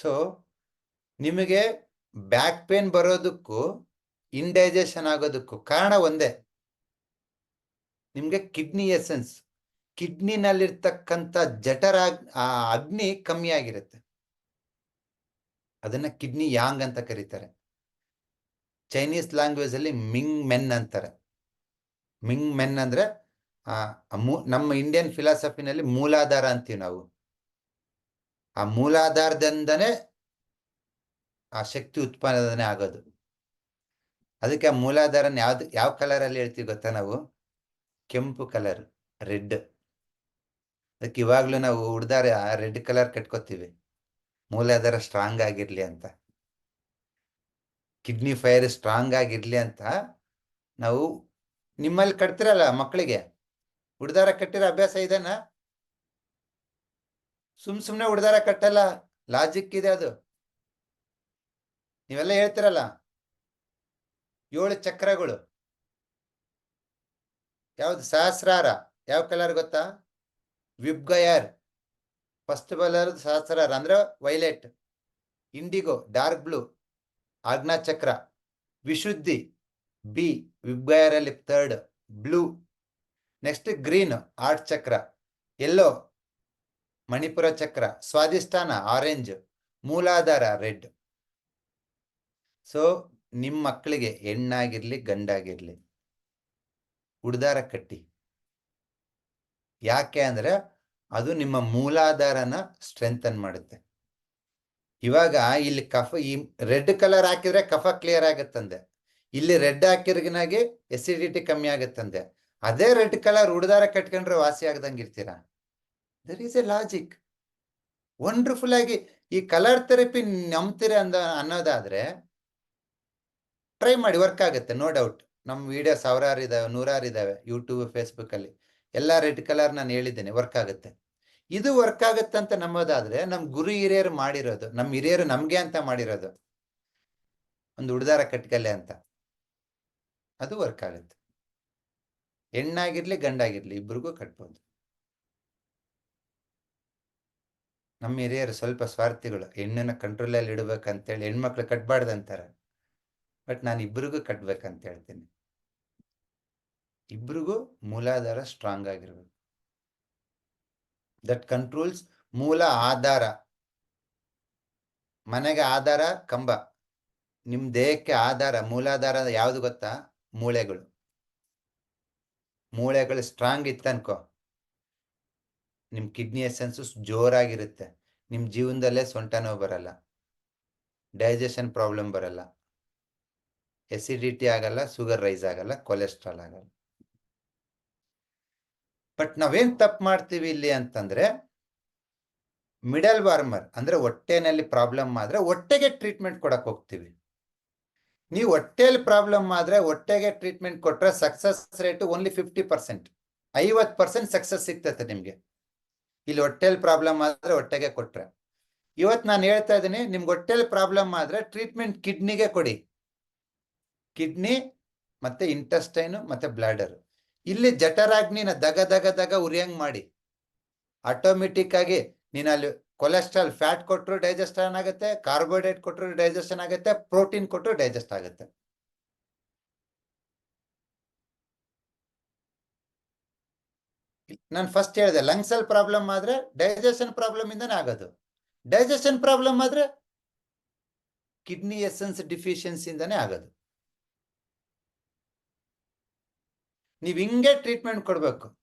So ನಿಮಗೆ back pain ಬರೋದಕ್ಕೂ indigestion ಆಗೋದಕ್ಕೂ ಕಾರಣ ಒಂದೇ. ನಿಮಗೆ ಕಿಡ್ನಿ ಎಸೆನ್ಸ್ ಕಿಡ್ನಿನಲ್ಲಿರ್ತಕ್ಕಂಥ ಜಠರ ಆ ಅಗ್ನಿ ಕಮ್ಮಿ ಆಗಿರುತ್ತೆ. ಅದನ್ನ ಕಿಡ್ನಿ ಯಾಂಗ್ ಅಂತ ಕರೀತಾರೆ. ಚೈನೀಸ್ ಲ್ಯಾಂಗ್ವೇಜ್ ಅಲ್ಲಿ ಮಿಂಗ್ ಮೆನ್ ಅಂತಾರೆ. ಮಿಂಗ್ ಮೆನ್ ಅಂದ್ರೆ ನಮ್ಮ ಇಂಡಿಯನ್ ಫಿಲಾಸಫಿನಲ್ಲಿ ಮೂಲಾಧಾರ ಅಂತೀವಿ ನಾವು. ಆ ಮೂಲಾಧಾರದಿಂದನೇ ಆ ಶಕ್ತಿ ಉತ್ಪಾದನೆ ಆಗೋದು. ಅದಕ್ಕೆ ಆ ಮೂಲಾಧಾರನ ಯಾವ್ದು, ಯಾವ ಕಲರ್ ಅಲ್ಲಿ ಹೇಳ್ತೀವಿ ಗೊತ್ತಾ ನಾವು? ಕೆಂಪು ಕಲರ್ ರೆಡ್ ಅದಕ್ಕೆ ಇವಾಗ್ಲೂ ನಾವು ಹುಡ್ದಾರೆ ಆ ರೆಡ್ ಕಲರ್ ಕಟ್ಕೋತೀವಿ. ಮೂಲಾಧಾರ ಸ್ಟ್ರಾಂಗ್ ಆಗಿರ್ಲಿ ಅಂತ. ಕಿಡ್ನಿ ಫೈರ್ ಸ್ಟ್ರಾಂಗ್ ಆಗಿರ್ಲಿ ಅಂತ ನಾವು ನಿಮ್ಮಲ್ಲಿ ಕಟ್ತಿರಲ್ಲ ಮಕ್ಕಳಿಗೆ? ಹುಡ್ದಾರ ಕಟ್ಟಿರೋ ಅಭ್ಯಾಸ ಇದೆನಾ? ಸುಮ್ ಸುಮ್ನೆ ಹೊಡೆದಾರ ಕಟ್ಟಲ್ಲ. ಲಾಜಿಕ್ ಇದೆ ಅದು. ನೀವೆಲ್ಲ ಹೇಳ್ತಿರಲ್ಲ? ಏಳು ಚಕ್ರಗಳು. ಯಾವ್ದು ಸಹಸ್ರಾರ? ಯಾವ ಕಲರ್ ಗೊತ್ತಾ? ವಿಬ್ಗಯರ್ ಫಸ್ಟ್ ಬಲರ್ ಸಹಸ್ರಾರ. ಅಂದ್ರೆ violet IndiGo dark blue Ajna chakra. Vishuddhi. ಬಿ ವಿಬ್ಗಯರ್ ಅಲ್ಲಿ third blue next green heart ಚಕ್ರ. ಎಲ್ಲೋ ಮಣಿಪುರ ಚಕ್ರ ಸ್ವಾದಿಷ್ಠಾನ ಆರೆಂಜ್, ಮೂಲಾಧಾರ ರೆಡ್. ಸೊ ನಿಮ್ಮ ಮಕ್ಕಳಿಗೆ ಹೆಣ್ಣಾಗಿರ್ಲಿ, ಗಂಡಾಗಿರ್ಲಿ, ಉಡ್ದಾರ ಕಟ್ಟಿ. ಯಾಕೆ ಅಂದ್ರೆ, ಅದು ನಿಮ್ಮ ಮೂಲಾಧಾರನ ಸ್ಟ್ರೆಂಥನ್ ಮಾಡುತ್ತೆ. ಇವಾಗ ಇಲ್ಲಿ ಕಫ, ಈ ರೆಡ್ ಕಲರ್ ಹಾಕಿದ್ರೆ ಕಫ ಕ್ಲಿಯರ್ ಆಗತ್ತಂದೆ. ಇಲ್ಲಿ ರೆಡ್ ಹಾಕಿರ್ಗಿನಾಗೆ ಎಸಿಡಿಟಿ ಕಮ್ಮಿ ಆಗತ್ತಂದೆ. ಅದೇ ರೆಡ್ ಕಲರ್ ಉಡ್ದಾರ ಕಟ್ಕೊಂಡ್ರೆ ವಾಸಿ ಆಗ್ದಂಗೆ ಇರ್ತೀರಾ there is a logic wonderful ಆಗಿ ಈ ಕಲರ್ ಥೆರಪಿ ನಂಬ್ತೀರ ಅಂದ, ಅನ್ನೋದಾದ್ರೆ ಟ್ರೈ ಮಾಡಿ ವರ್ಕ್ ಆಗುತ್ತೆ ನೋ ಡೌಟ್ ನಮ್ಮ ವಿಡಿಯೋ ಸಾವಿರಾರು ಇದಾವೆ, ನೂರಾರು ಇದಾವೆ ಯೂಟ್ಯೂಬ್ ಫೇಸ್ಬುಕ್ ಅಲ್ಲಿ. ಎಲ್ಲ ರೆಡ್ ಕಲರ್ ನಾನು ಹೇಳಿದ್ದೇನೆ ವರ್ಕ್ ಆಗುತ್ತೆ. ಇದು ವರ್ಕ್ ಆಗುತ್ತೆ ಅಂತ ನಂಬೋದಾದ್ರೆ ನಮ್ ಗುರು ಹಿರಿಯರು ಮಾಡಿರೋದು ನಮ್ಮ ಹಿರಿಯರು ನಮ್ಗೆ ಅಂತ ಮಾಡಿರೋದು. ಒಂದು ಉಡ್ದಾರ ಕಟ್ಕಲೆ ಅಂತ. ಅದು ವರ್ಕ್ ಆಗುತ್ತೆ. ಹೆಣ್ಣಾಗಿರ್ಲಿ ಗಂಡಾಗಿರ್ಲಿ, ಇಬ್ರಿಗೂ ಕಟ್ಬೋದು. ನಮ್ಮ ಹಿರಿಯರು ಸ್ವಲ್ಪ ಸ್ವಾರ್ಥಿಗಳು, ಹೆಣ್ಣನ್ನು ಕಂಟ್ರೋಲಲ್ಲಿ ಇಡಬೇಕಂತೇಳಿ ಹೆಣ್ಮಕ್ಳು ಕಟ್ಬಾರ್ದು ಅಂತಾರೆ. ಬಟ್ ನಾನು ಇಬ್ಬರಿಗೂ ಕಟ್ಬೇಕಂತ ಹೇಳ್ತೀನಿ. ಇಬ್ಬರಿಗೂ ಮೂಲಾಧಾರ ಸ್ಟ್ರಾಂಗ್ ಆಗಿರ್ಬೇಕು. ದಟ್ ಕಂಟ್ರೋಲ್ಸ್ ಮೂಲ ಆಧಾರ. ಮನೆಗೆ ಆಧಾರ, ಕಂಬ. ನಿಮ್ಮ ದೇಹಕ್ಕೆ ಆಧಾರ, ಮೂಲಾಧಾರ ಯಾವ್ದು ಗೊತ್ತಾ? ಮೂಳೆಗಳು. ಮೂಳೆಗಳು ಸ್ಟ್ರಾಂಗ್ ಇತ್ತನ್ಕೋ. ನಿಮ್ ಕಿಡ್ನಿ ಎಸೆನ್ಸು ಜೋರಾಗಿರುತ್ತೆ. ನಿಮ್ಮ ಜೀವನದಲ್ಲೇ ಸೊಂಟ ನೋವು ಬರಲ್ಲ. ಡೈಜೆಷನ್ ಪ್ರಾಬ್ಲಮ್ ಬರಲ್ಲ. ಎಸಿಡಿಟಿ ಆಗಲ್ಲ ಶುಗರ್ ರೈಸ್ ಆಗಲ್ಲ ಕೊಲೆಸ್ಟ್ರಾಲ್ ಆಗಲ್ಲ. ಬಟ್ ನಾವೇನ್ ತಪ್ಪು ಮಾಡ್ತೀವಿ ಇಲ್ಲಿ ಅಂತಂದ್ರೆ ಮಿಡಲ್ ವಾರ್ಮರ್ ಅಂದ್ರೆ ಹೊಟ್ಟೆನಲ್ಲಿ ಪ್ರಾಬ್ಲಮ್ ಆದ್ರೆ ಹೊಟ್ಟೆಗೆ ಟ್ರೀಟ್ಮೆಂಟ್ ಕೊಡಕ್ ಹೋಗ್ತೀವಿ. ನೀವು ಹೊಟ್ಟೆಯಲ್ಲಿ ಪ್ರಾಬ್ಲಮ್ ಆದ್ರೆ ಹೊಟ್ಟೆಗೆ ಟ್ರೀಟ್ಮೆಂಟ್ ಕೊಟ್ರೆ success rate only fifty percent ಐವತ್ತು ಪರ್ಸೆಂಟ್ ಸಕ್ಸಸ್ ಸಿಗ್ತದೆ ನಿಮ್ಗೆ. ಇಲ್ಲಿ ಹೊಟ್ಟೆಲಿ ಪ್ರಾಬ್ಲಮ್ ಆದ್ರೆ ಹೊಟ್ಟೆಗೆ ಕೊಟ್ರೆ. ಇವತ್ ನಾನು ಹೇಳ್ತಾ ಇದ್ದೀನಿ, ನಿಮ್ಗೆ ಹೊಟ್ಟೆಲಿ ಪ್ರಾಬ್ಲಮ್ ಆದ್ರೆ ಟ್ರೀಟ್ಮೆಂಟ್ ಕಿಡ್ನಿಗೆ ಕೊಡಿ. ಕಿಡ್ನಿ ಮತ್ತೆ ಇಂಟೆಸ್ಟೈನು ಮತ್ತೆ ಬ್ಲಾಡರ್ ಇಲ್ಲಿ ಜಠರಾಗ್ನಿನ ದಗ ದಗ ದಗ ಉರಿಯಂಗ್ ಮಾಡಿ. ಆಟೋಮೆಟಿಕ್ ಆಗಿ ನೀನು ಅಲ್ಲಿ ಕೊಲೆಸ್ಟ್ರಾಲ್ ಫ್ಯಾಟ್ ಕೊಟ್ಟರು ಡೈಜೆಸ್ಟ್ ಆಗುತ್ತೆ ಕಾರ್ಬೋಹೈಡ್ರೇಟ್ ಕೊಟ್ಟರು ಡೈಜೆಷನ್ ಆಗುತ್ತೆ ಪ್ರೋಟೀನ್ ಕೊಟ್ಟರು ಡೈಜೆಸ್ಟ್ ಆಗುತ್ತೆ. ನಾನು ಫಸ್ಟ್ ಹೇಳಿದೆ ಲಂಗ್ಸಲ್ಲಿ ಪ್ರಾಬ್ಲಮ್ ಆದ್ರೆ ಡೈಜೆಷನ್ ಪ್ರಾಬ್ಲಮ್ ಇಂದನೇ ಆಗೋದು. ಡೈಜೆಷನ್ ಪ್ರಾಬ್ಲಮ್ ಆದ್ರೆ ಕಿಡ್ನಿ ಎಸೆನ್ಸ್ ಡಿಫಿಷಿಯನ್ಸಿಂದನೇ ಆಗೋದು. ನೀವು ಹಿಂಗೆ ಟ್ರೀಟ್ಮೆಂಟ್ ಕೊಡಬೇಕು.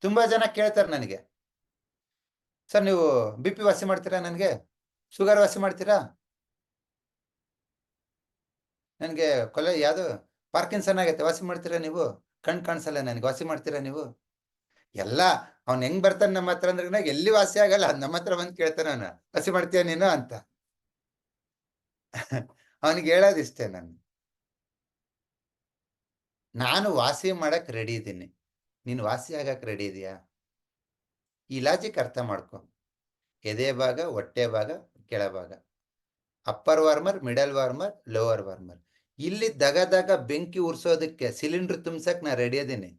ತುಂಬಾ ಜನ ಕೇಳ್ತಾರೆ ನನಗೆ. ಸರ್, ನೀವು ಬಿ ಪಿ ವಾಸಿ ಮಾಡ್ತೀರಾ ನನಗೆ? ಶುಗರ್ ವಾಸಿ ಮಾಡ್ತೀರಾ? ನನಗೆ ಕೊಲೆ ಯಾವುದು? ಪಾರ್ಕಿನ್ಸನ್ ಆಗೈತೆ, ವಾಸಿ ಮಾಡ್ತೀರಾ ನೀವು? ಕಣ್ ಕಾಣಿಸಲ್ಲ ನನಗೆ, ವಾಸಿ ಮಾಡ್ತೀರಾ ನೀವು? ಎಲ್ಲ, ಅವ್ನ್ ಹೆಂಗ್ ಬರ್ತಾನೆ ನಮ್ಮ ಹತ್ರ ಅಂದ್ರೆ ಎಲ್ಲಿ ವಾಸಿ ಆಗಲ್ಲ ನಮ್ಮ ಹತ್ರ ಬಂದು ಕೇಳ್ತಾನೆ ಹಸಿ ಮಾಡ್ತೀಯ ನೀನು ಅಂತ. ಅವನಿಗೆ ಹೇಳೋದಿಷ್ಟೇ ನಾನು. ನಾನು ವಾಸಿ ಮಾಡಕ್ ರೆಡಿ ಇದ್ದೀನಿ. ನೀನು ವಾಸಿ ಆಗಕ್ ರೆಡಿ ಇದೆಯಾ ಈ ಲಾಜಿಕ್ ಅರ್ಥ ಮಾಡ್ಕೊ. ಎದೆ ಭಾಗ, ಹೊಟ್ಟೆ ಭಾಗ ಕೆಳಭಾಗ upper warmer middle warmer lower warmer ಇಲ್ಲಿ ದಗ ದಗ ಬೆಂಕಿ ಉರ್ಸೋದಕ್ಕೆ ಸಿಲಿಂಡರ್ ತುಂಬಸಕ್ ನಾ ರೆಡಿ ಇದೀನಿ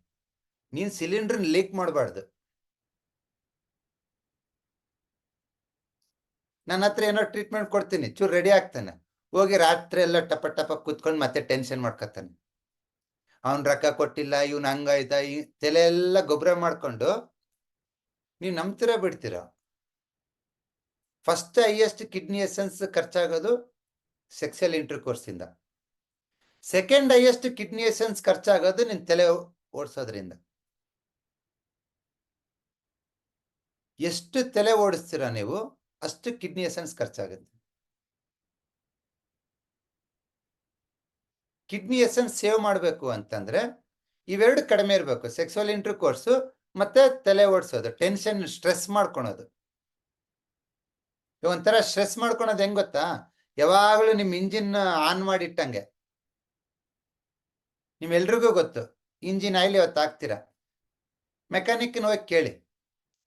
ನೀನ್ ಸಿಲಿಂಡರ್ ಲೀಕ್ ಮಾಡಬಾರ್ದು. ನನ್ನ ಹತ್ರ ಏನೋ ಟ್ರೀಟ್ಮೆಂಟ್ ಕೊಡ್ತೀನಿ, ಚೂರು ರೆಡಿ ಆಗ್ತಾನೆ. ಹೋಗಿ ರಾತ್ರಿ ಎಲ್ಲ ಟಪ ಟಪ ಕುತ್ಕೊಂಡು ಮತ್ತೆ ಟೆನ್ಷನ್ ಮಾಡ್ಕೊತಾನೆ. ಅವನ್ ರೊಕ್ಕ ಕೊಟ್ಟಿಲ್ಲ, ಇವ್ನ ಹಂಗಾಯ್ತ, ಈ ತಲೆ ಎಲ್ಲ ಗೊಬ್ಬರ ಮಾಡ್ಕೊಂಡು ನೀವು ನಂಬ್ತೀರ ಬಿಡ್ತೀರ? ಫಸ್ಟ್ ಹೈಯೆಸ್ಟ್ ಕಿಡ್ನಿ ಎಸೆನ್ಸ್ ಖರ್ಚಾಗೋದು ಸೆಕ್ಸಲ್ ಇಂಟರ್ ಇಂದ. ಸೆಕೆಂಡ್ ಹೈಯೆಸ್ಟ್ ಕಿಡ್ನಿ ಎಸೆನ್ಸ್ ಖರ್ಚಾಗೋದು ನಿನ್ ತಲೆ ಓಡಿಸೋದ್ರಿಂದ. ಎಷ್ಟು ತಲೆ ಓಡಿಸ್ತೀರಾ ನೀವು, ಅಷ್ಟು ಕಿಡ್ನಿ ಎಸೆನ್ಸ್ ಖರ್ಚಾಗುತ್ತೆ. ಕಿಡ್ನಿ ಎಸೆನ್ಸ್ ಸೇವ್ ಮಾಡಬೇಕು ಅಂತಂದ್ರೆ, ಇವೆರಡು ಕಡಿಮೆ ಇರಬೇಕು ಸೆಕ್ಸುವಲ್ ಇಂಟರ್ ಕೋರ್ಸು ಮತ್ತೆ ತಲೆ ಓಡಿಸೋದು ಟೆನ್ಷನ್ ಸ್ಟ್ರೆಸ್ ಮಾಡ್ಕೊಳೋದು. ಒಂಥರ ಸ್ಟ್ರೆಸ್ ಮಾಡ್ಕೊಳೋದು ಹೆಂಗ್ ಗೊತ್ತಾ? ಯಾವಾಗಲೂ ನಿಮ್ ಇಂಜಿನ್ ಆನ್ ಮಾಡಿ ಇಟ್ಟಂಗೆ ನಿಮ್ಮೆಲ್ರಿಗೂ ಗೊತ್ತು ಇಂಜಿನ್ ಆಯಿಲ್ ಇವತ್ತು ಹಾಕ್ತೀರಾ? ಮೆಕ್ಯಾನಿಕ್ನ ಹೋಗಿ ಕೇಳಿ.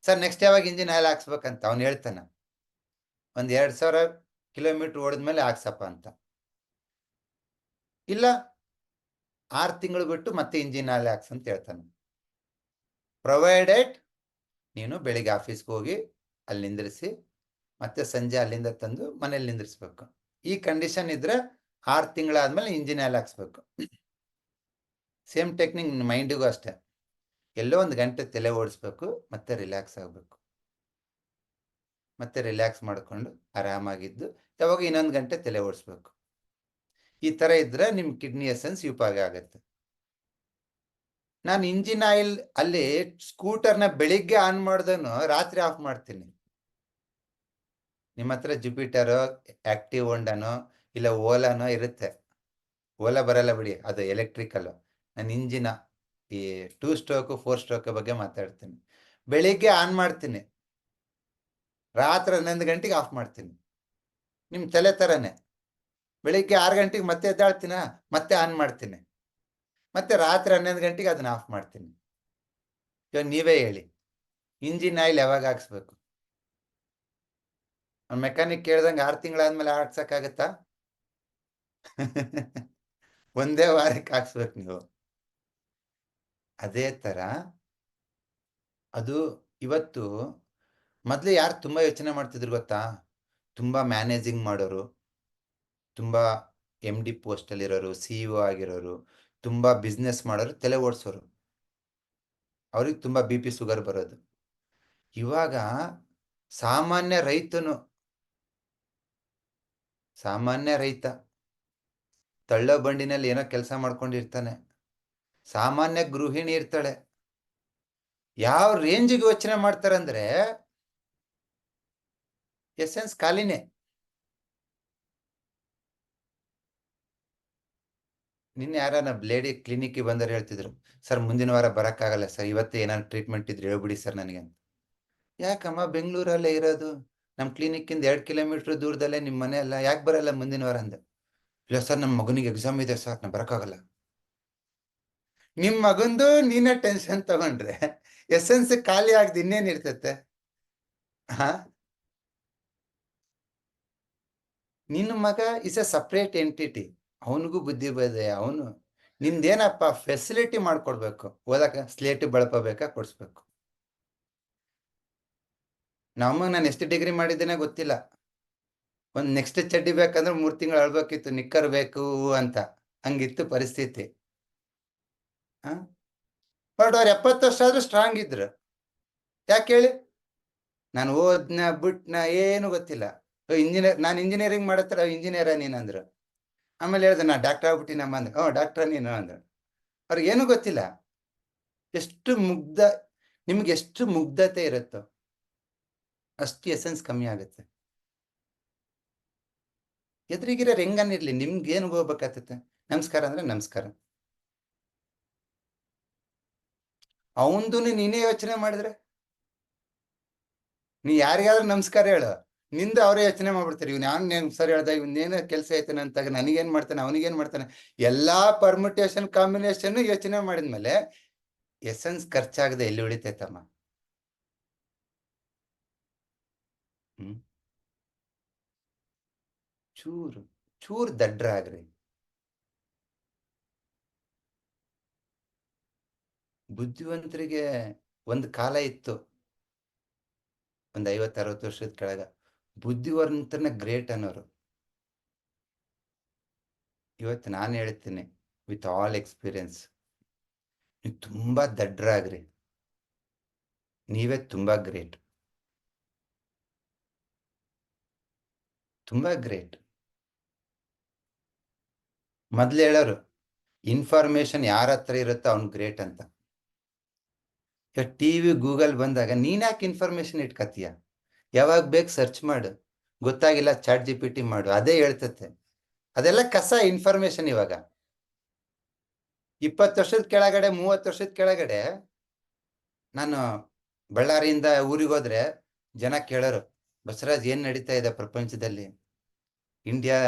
ಸರ್ ನೆಕ್ಸ್ಟ್ ಯಾವಾಗ ಇಂಜಿನ್ ಆಯಿಲ್ ಹಾಕ್ಸ್ಬೇಕಂತ? ಅವ್ನು ಹೇಳ್ತಾನೆ. ಒಂದು ಎರಡು ಸಾವಿರ ಕಿಲೋಮೀಟ್ರ್ ಓಡಿದ್ಮೇಲೆ ಹಾಕ್ಸಪ್ಪ ಅಂತ. ಇಲ್ಲ, ಆರು ತಿಂಗಳು ಬಿಟ್ಟು ಮತ್ತೆ ಇಂಜಿನ್ ಆಯಿಲ್ ಹಾಕ್ಸ್ ಅಂತ ಹೇಳ್ತಾನೆ. ಪ್ರೊವೈಡೆಡ್ ನೀನು ಬೆಳಿಗ್ಗೆ ಆಫೀಸ್ಗೆ ಹೋಗಿ, ಅಲ್ಲಿ ನಿಂದ್ರಿಸಿ, ಮತ್ತೆ ಸಂಜೆ ಅಲ್ಲಿಂದ ತಂದು ಮನೇಲಿ ನಿಂದ್ರಿಸ್ಬೇಕು. ಈ ಕಂಡೀಷನ್ ಇದ್ರೆ ಆರು ತಿಂಗಳಾದ್ಮೇಲೆ ಇಂಜಿನ್ ಆಯಿಲ್ ಹಾಕ್ಸ್ಬೇಕು. ಸೇಮ್ ಟೆಕ್ನಿಕ್ ಮೈಂಡಿಗೂ ಅಷ್ಟೇ. ಎಲ್ಲೋ ಒಂದು ಗಂಟೆ ತಲೆ ಓಡಿಸ್ಬೇಕು, ಮತ್ತೆ ರಿಲ್ಯಾಕ್ಸ್ ಆಗಬೇಕು. ಮತ್ತೆ ರಿಲ್ಯಾಕ್ಸ್ ಮಾಡಿಕೊಂಡು ಆರಾಮಾಗಿದ್ದು, ಯಾವಾಗ ಇನ್ನೊಂದು ಗಂಟೆ ತಲೆ ಓಡಿಸ್ಬೇಕು. ಈ ಥರ ಇದ್ರೆ ನಿಮ್ಮ ಕಿಡ್ನಿ ಎಸೆನ್ಸ್ ಉಪಯೋಗ ಆಗುತ್ತೆ. ನಾನು ಇಂಜಿನ್ ಆಯಿಲ್ ಅಲ್ಲಿ ಸ್ಕೂಟರ್ನ ಬೆಳಿಗ್ಗೆ ಆನ್ ಮಾಡ್ದನು ರಾತ್ರಿ ಆಫ್ ಮಾಡ್ತೀನಿ. ನಿಮ್ಮ ಹತ್ರ ಜುಪಿಟರ್, ಆಕ್ಟಿವ್ ಹೊಂಡನೋ, ಇಲ್ಲ ಓಲಾನೋ ಇರುತ್ತೆ. ಓಲಾ ಬರಲ್ಲ ಬಿಡಿ, ಅದು ಎಲೆಕ್ಟ್ರಿಕಲ್ ನಾನು ಇಂಜಿನ ಈ ಟೂ ಸ್ಟ್ರೋಕ್ ಫೋರ್ ಸ್ಟ್ರೋಕ್ ಬಗ್ಗೆ ಮಾತಾಡ್ತೀನಿ. ಬೆಳಿಗ್ಗೆ ಆನ್ ಮಾಡ್ತೀನಿ. ರಾತ್ರಿ ಹನ್ನೊಂದು ಗಂಟೆಗೆ ಆಫ್ ಮಾಡ್ತೀನಿ. ನಿಮ್ ತಲೆ ತರನೇ. ಬೆಳಿಗ್ಗೆ ಆರು ಗಂಟೆಗೆ ಮತ್ತೆ ಎದ್ದಾಳ್ತೀನ? ಮತ್ತೆ ಆನ್ ಮಾಡ್ತೀನಿ. ಮತ್ತೆ ರಾತ್ರಿ ಹನ್ನೊಂದು ಗಂಟೆಗೆ ಅದನ್ನ ಆಫ್ ಮಾಡ್ತೀನಿ. ಇವಾಗ ನೀವೇ ಹೇಳಿ. ಇಂಜಿನ್ ಆಯಿಲ್ ಯಾವಾಗ ಹಾಕ್ಸ್ಬೇಕು? ಮೆಕ್ಯಾನಿಕ್ ಕೇಳ್ದಂಗೆ ಆರು ತಿಂಗಳಾದ್ಮೇಲೆ ಹಾಕ್ಸಕ್ಕಾಗತ್ತಾ? ಒಂದೇ ವಾರಕ್ಕೆ ಹಾಕ್ಸ್ಬೇಕು ನೀವು. ಅದೇ ತರ ಅದು ಇವತ್ತು ಮೊದಲು ಯಾರು ತುಂಬಾ ಯೋಚನೆ ಮಾಡ್ತಿದ್ರು ಗೊತ್ತಾ? ತುಂಬಾ ಮ್ಯಾನೇಜಿಂಗ್ ಮಾಡೋರು, ತುಂಬಾ ಎಂ ಡಿ ಪೋಸ್ಟ್ ಅಲ್ಲಿ ಇ ಸಿಇಒ ಆಗಿರೋರು, ತುಂಬಾ ಬಿಸ್ನೆಸ್ ಮಾಡೋರು, ತಲೆ ಓಡಿಸೋರು. ಅವ್ರಿಗೆ ತುಂಬಾ ಬಿ ಪಿ ಶುಗರ್ ಬರೋದು. ಇವಾಗ ಸಾಮಾನ್ಯ ರೈತನು, ಸಾಮಾನ್ಯ ರೈತ, ತಳ್ಳೋ ಬಂಡಿನಲ್ಲಿ ಏನೋ ಕೆಲಸ ಮಾಡ್ಕೊಂಡಿರ್ತಾನೆ. ಸಾಮಾನ್ಯ ಗೃಹಿಣಿ ಇರ್ತಾಳೆ. ಯಾವ ರೇಂಜಿಗೆ ಯೋಚನೆ ಮಾಡ್ತಾರಂದ್ರೆ ಎಸೆನ್ಸ್ ಖಾಲಿನೇ. ನಿನ್ನೆ ಯಾರನ್ನ ಬ್ಲೇಡಿ ಕ್ಲಿನಿಕ್ಗೆ ಬಂದರೆ ಹೇಳ್ತಿದ್ರು, ಸರ್, ಮುಂದಿನ ವಾರ ಬರಕ್ಕಾಗಲ್ಲ, ಸರ್, ಇವತ್ತೇ ಏನಾದ್ರು ಟ್ರೀಟ್ಮೆಂಟ್ ಇದ್ರೆ ಹೇಳ್ಬಿಡಿ ಸರ್ ನನಗೆ ಅಂತ. ಯಾಕಮ್ಮ, ಬೆಂಗಳೂರಲ್ಲೇ ಇರೋದು? ನಮ್ಮ ಕ್ಲಿನಿಕ್ಕಿಂದ ಎರಡು ಕಿಲೋಮೀಟರ್ ದೂರದಲ್ಲೇ ನಿಮ್ಮ ಮನೆ ಅಲ್ಲ, ಯಾಕೆ ಬರಲ್ಲ ಮುಂದಿನ ವಾರ ಅಂದೆ. ಇಲ್ಲ ಸರ್ ನಮ್ಮ ಮಗನಿಗೆ ಎಕ್ಸಾಮ್ ಇದೆ ಸರ್, ನಾ ಬರಕ್ಕಾಗಲ್ಲ. ನಿಮ್ ಮಗಂದು ನೀನೇ ಟೆನ್ಷನ್ ತಗೊಂಡ್ರೆ ಎಸೆನ್ಸ್ ಖಾಲಿ ಆಗದ್ ಇನ್ನೇನ್ ಇರ್ತತೆ? ಹಾ? ನಿನ್ನ ಮಗ ಇಸ್ ಎ ಸಪ್ರೇಟ್ ಎಂಟಿಟಿ ಅವನಿಗೂ ಬುದ್ಧಿ ಬದೆ ಅವನು ನಿಮ್ದೇನಪ್ಪ ಫೆಸಿಲಿಟಿ ಮಾಡ್ಕೊಡ್ಬೇಕು, ಓದಕ ಸ್ಲೇಟ್ ಬಳಪಬೇಕಾ ಕೊಡ್ಸ್ಬೇಕು? ನಮ್ಮ ನಾನು ಎಷ್ಟು ಡಿಗ್ರಿ ಮಾಡಿದ್ದೇನೆ ಗೊತ್ತಿಲ್ಲ. ಒಂದು ನೆಕ್ಸ್ಟ್ ಚಡ್ಡಿ ಬೇಕಂದ್ರೆ ಮೂರು ತಿಂಗಳು ಅಳ್ಬೇಕಿತ್ತು, ನಿಕ್ಕರ್ ಬೇಕು ಅಂತ. ಹಂಗಿತ್ತು ಪರಿಸ್ಥಿತಿ. ಬಟ್ ಅವ್ರು ಎಪ್ಪತ್ತು ವರ್ಷ ಆದ್ರೂ ಸ್ಟ್ರಾಂಗ್ ಇದ್ರು. ಯಾಕೆ ಹೇಳಿ? ನಾನು ಓದ್ನ, ಬಿಟ್ನ ಏನು ಗೊತ್ತಿಲ್ಲ. ಇಂಜಿನಿಯರ್, ನಾನು ಇಂಜಿನಿಯರಿಂಗ್ ಮಾಡತ್ತರ ಇಂಜಿನಿಯರ ನೀನಂದ್ರು ಆಮೇಲೆ ಹೇಳ್ದೆ, ನಾ ಡಾಕ್ಟರ್ ಆಗ್ಬಿಟ್ಟಿನಮ್ಮ ಅಂದ್ರೆ. ಹ್ಞೂ ಡಾಕ್ಟ್ರ ನೀನು ಅಂದ್ರು. ಅವ್ರಿಗೆ ಏನು ಗೊತ್ತಿಲ್ಲ. ಎಷ್ಟು ಮುಗ್ಧ, ನಿಮ್ಗೆ ಎಷ್ಟು ಮುಗ್ಧತೆ ಇರುತ್ತೋ ಅಷ್ಟು ಎಸೆನ್ಸ್ ಕಮ್ಮಿ ಆಗುತ್ತೆ. ಎದುರಿಗಿರೋರು ಹೆಂಗನಿರ್ಲಿ ನಿಮ್ಗೆ ಏನು ಹೋಗ್ಬೇಕಾಗ್ತತೆ? ನಮಸ್ಕಾರ ಅಂದ್ರೆ ನಮಸ್ಕಾರ. ಅವಂದು ನೀನೇ ಯೋಚನೆ ಮಾಡಿದ್ರೆ? ನೀ ಯಾರಿಗಾದ್ರೂ ನಮಸ್ಕಾರ ಹೇಳು. ನಿಂದ ಅವರೇ ಯೋಚನೆ ಮಾಡ್ಬಿಡ್ತಾರೆ. ಇವ್ನು ಯಾನ್ ನಮಸ್ಕಾರ ಹೇಳ್ದ? ಇವ್ನೇನು ಕೆಲಸ ಐತೆ ಅಂತಾಗ ನನಗೇನ್ ಮಾಡ್ತಾನೆ, ಅವನಿಗೇನ್ ಮಾಡ್ತಾನೆ? ಎಲ್ಲಾ ಪರ್ಮಿಟೇಷನ್ ಕಾಂಬಿನೇಷನ್ ಯೋಚನೆ ಮಾಡಿದ್ಮೇಲೆ ಎಸೆನ್ಸ್ ಖರ್ಚಾಗದೆ ಎಲ್ಲಿ ಉಳಿತೈತಮ್ಮ? ಚೂರು ಚೂರು ದಡ್ರ ಬುದ್ಧಿವಂತರಿಗೆ ಒಂದು ಕಾಲ ಇತ್ತು. ಒಂದು ಐವತ್ತು ಅರವತ್ತು ವರ್ಷದ ಕೆಳಗ. ಬುದ್ಧಿವಂತನ ಗ್ರೇಟ್ ಅನ್ನೋರು. ಇವತ್ತು ನಾನು ಹೇಳ್ತೀನಿ, ವಿತ್ ಆಲ್ ಎಕ್ಸ್ಪೀರಿಯನ್ಸ್, ನೀವು ತುಂಬ ದಡ್ರಾಗ್ರಿ. ನೀವೇ ತುಂಬ ಗ್ರೇಟ್. ತುಂಬ ಗ್ರೇಟ್. ಮೊದ್ಲು ಹೇಳೋರು ಇನ್ಫಾರ್ಮೇಶನ್ ಯಾರ ಹತ್ರ ಇರುತ್ತೋ ಅವ್ನು ಗ್ರೇಟ್ ಅಂತ. ಈಗ ಟಿವಿ ಗೂಗಲ್ ಬಂದಾಗ ನೀನ್ ಯಾಕೆ ಇನ್ಫಾರ್ಮೇಶನ್ ಇಟ್ಕತೀಯ ಯಾವಾಗ ಬೇಕು ಸರ್ಚ್ ಮಾಡು. ಗೊತ್ತಾಗಿಲ್ಲ ಚಾಟ್ ಜಿ ಪಿ ಟಿ ಮಾಡು. ಅದೇ ಹೇಳ್ತತೆ. ಅದೆಲ್ಲ ಕಸ ಇನ್ಫಾರ್ಮೇಶನ್ ಇವಾಗ. ಇಪ್ಪತ್ತು ವರ್ಷದ ಕೆಳಗಡೆ, ಮೂವತ್ತು ವರ್ಷದ ಕೆಳಗಡೆ ನಾನು ಬಳ್ಳಾರಿಯಿಂದ ಊರಿಗೆ ಹೋದ್ರೆ ಜನ ಕೇಳೋರು, ಬಸವರಾಜ್, ಏನ್ ನಡೀತಾ ಇದೆ ಪ್ರಪಂಚದಲ್ಲಿ? ಇಂಡಿಯಾ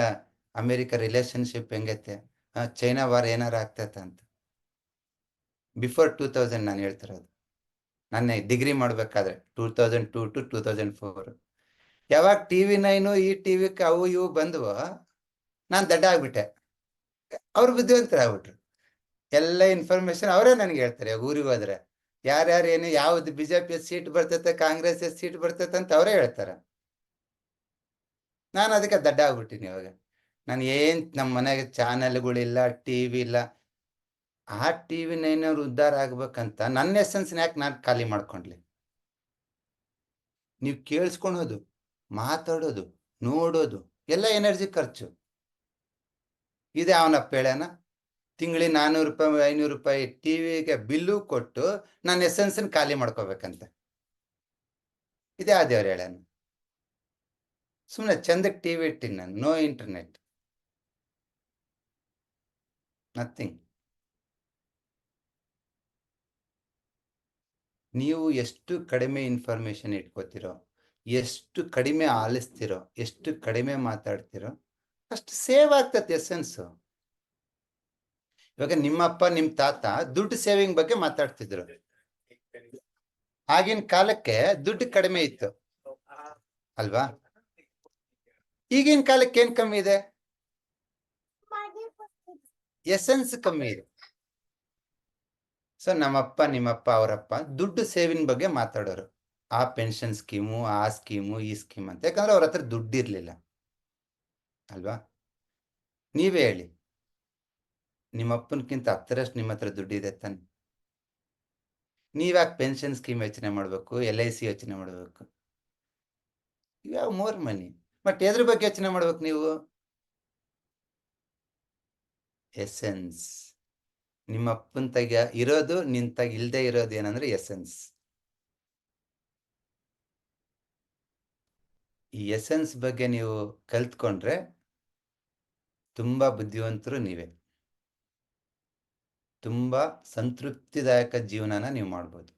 ಅಮೆರಿಕ ರಿಲೇಶನ್ಶಿಪ್ ಹೆಂಗೈತೆ? ಚೈನಾ ವಾರ್ ಏನಾರ ಆಗ್ತೈತೆ ಅಂತ. ಬಿಫೋರ್ ಟೂ ತೌಸಂಡ್ ನಾನು ಹೇಳ್ತಿರೋದು. ನನ್ನ ಡಿಗ್ರಿ ಮಾಡ್ಬೇಕಾದ್ರೆ two thousand two to two thousand four. ಯಾವಾಗ ಟಿ ವಿ ನೈನು ಈ ಟಿ ವಿ ಅವು ಇವು ಬಂದವು ನಾನು ದಡ್ಡ ಆಗ್ಬಿಟ್ಟೆ. ಅವ್ರು ಬುದ್ಧಿವಂತರಾಗ್ಬಿಟ್ರು ಎಲ್ಲ ಇನ್ಫಾರ್ಮೇಶನ್ ಅವರೇ ನನಗೆ ಹೇಳ್ತಾರೆ, ಊರಿಗೆ ಹೋದ್ರೆ. ಯಾರ್ಯಾರು ಏನು ಯಾವ್ದು ಬಿಜೆಪಿ ಸೀಟ್ ಬರ್ತೈತೆ ಕಾಂಗ್ರೆಸ್ ಸೀಟ್ ಬರ್ತೈತೆ ಅಂತ ಅವರೇ ಹೇಳ್ತಾರೆ. ನಾನು ಅದಕ್ಕೆ ದಡ್ಡ ಆಗ್ಬಿಟ್ಟಿನಿ ಇವಾಗ. ನಾನು ಏನು ನಮ್ಮ ಮನೆಗೆ ಚಾನೆಲ್ಗಳಿಲ್ಲ ಟಿ ವಿ ಇಲ್ಲ ಆ ಟಿ ವಿ ನೈನವ್ರು ಉದ್ಧಾರ ಆಗ್ಬೇಕಂತ ನನ್ನ ಎಸೆನ್ಸ್ ಯಾಕೆ ನಾನು ಖಾಲಿ ಮಾಡ್ಕೊಂಡ್ಲಿ? ನೀವು ಕೇಳಿಸ್ಕೊಳೋದು, ಮಾತಾಡೋದು, ನೋಡೋದು, ಎಲ್ಲ ಎನರ್ಜಿ ಖರ್ಚು. ಇದೆ ಅವನ ಪೇಳೆನ. ತಿಂಗಳಿ ನಾನ್ನೂರು ರೂಪಾಯಿ, ಐನೂರು ರೂಪಾಯಿ ಟಿವಿಗೆ ಬಿಲ್ಲು ಕೊಟ್ಟು ನನ್ನ ಎಸೆನ್ಸ್ ಖಾಲಿ ಮಾಡ್ಕೋಬೇಕಂತ. ಇದೇ ಆ ದೇವ್ರು ಹೇಳನ ಸುಮ್ಮನೆ ಚಂದಕ್ಕೆ ಟಿವಿ ಇಟ್ಟಿನಿ ನಾನು ನೋ ಇಂಟರ್ನೆಟ್ ನಥಿಂಗ್ ನೀವು ಎಷ್ಟು ಕಡಿಮೆ ಇನ್ಫಾರ್ಮೇಶನ್ ಇಟ್ಕೋತಿರೋ ಎಷ್ಟು ಕಡಿಮೆ ಆಲಿಸ್ತಿರೋ ಎಷ್ಟು ಕಡಿಮೆ ಮಾತಾಡ್ತಿರೋ ಅಷ್ಟು ಸೇವ್ ಆಗ್ತದೆ ಎಸೆನ್ಸು ಇವಾಗ ನಿಮ್ಮಪ್ಪ ನಿಮ್ ತಾತ ದುಡ್ಡು ಸೇವಿಂಗ್ ಬಗ್ಗೆ ಮಾತಾಡ್ತಿದ್ರು. ಆಗಿನ ಕಾಲಕ್ಕೆ ದುಡ್ಡು ಕಡಿಮೆ ಇತ್ತು. ಅಲ್ವಾ? ಈಗಿನ ಕಾಲಕ್ಕೆ ಏನ್ ಕಮ್ಮಿ ಇದೆ? ಎಸೆನ್ಸ್ ಕಮ್ಮಿ ಇದೆ. ಸೊ ನಮ್ಮಪ್ಪ, ನಿಮ್ಮಪ್ಪ, ಅವರಪ್ಪ ದುಡ್ಡು ಸೇವಿನ ಬಗ್ಗೆ ಮಾತಾಡೋರು. ಆ ಪೆನ್ಷನ್ ಸ್ಕೀಮು ಆ ಸ್ಕೀಮು ಈ ಸ್ಕೀಮ್ ಅಂತ. ಯಾಕಂದ್ರೆ ಅವ್ರ ಹತ್ರ ದುಡ್ಡು ಇರ್ಲಿಲ್ಲ ಅಲ್ವಾ? ನೀವೇ ಹೇಳಿ. ನಿಮ್ಮಪ್ಪನ್ಕಿಂತ ಹತ್ತರಷ್ಟು ನಿಮ್ಮ ಹತ್ರ ದುಡ್ಡಿದೆ ತಾನೆ. ನೀವ್ಯಾಕೆ ಪೆನ್ಷನ್ ಸ್ಕೀಮ್ ಯೋಚನೆ ಮಾಡಬೇಕು ಎಲ್ ಐ ಸಿ ಯೋಚನೆ ಮಾಡಬೇಕು? ಯಾವ ಮೋರ್ ಮನಿ? ಬಟ್ ಎದ್ರ ಬಗ್ಗೆ ಯೋಚನೆ ಮಾಡ್ಬೇಕು ನೀವು? ಎಸೆನ್ಸ್ ನಿಮ್ಮ ಅಪ್ಪನ ತಗ ಇರೋದು, ನಿನ್ ತಗ ಇಲ್ದೇ ಇರೋದು ಏನಂದ್ರೆ ಎಸೆನ್ಸ್ ಈ ಎಸೆನ್ಸ್ ಬಗ್ಗೆ ನೀವು ಕಲ್ತ್ಕೊಂಡ್ರೆ ತುಂಬಾ ಬುದ್ಧಿವಂತರು ನೀವೇ. ತುಂಬಾ ಸಂತೃಪ್ತಿದಾಯಕ ಜೀವನನ ನೀವು ಮಾಡ್ಬೋದು.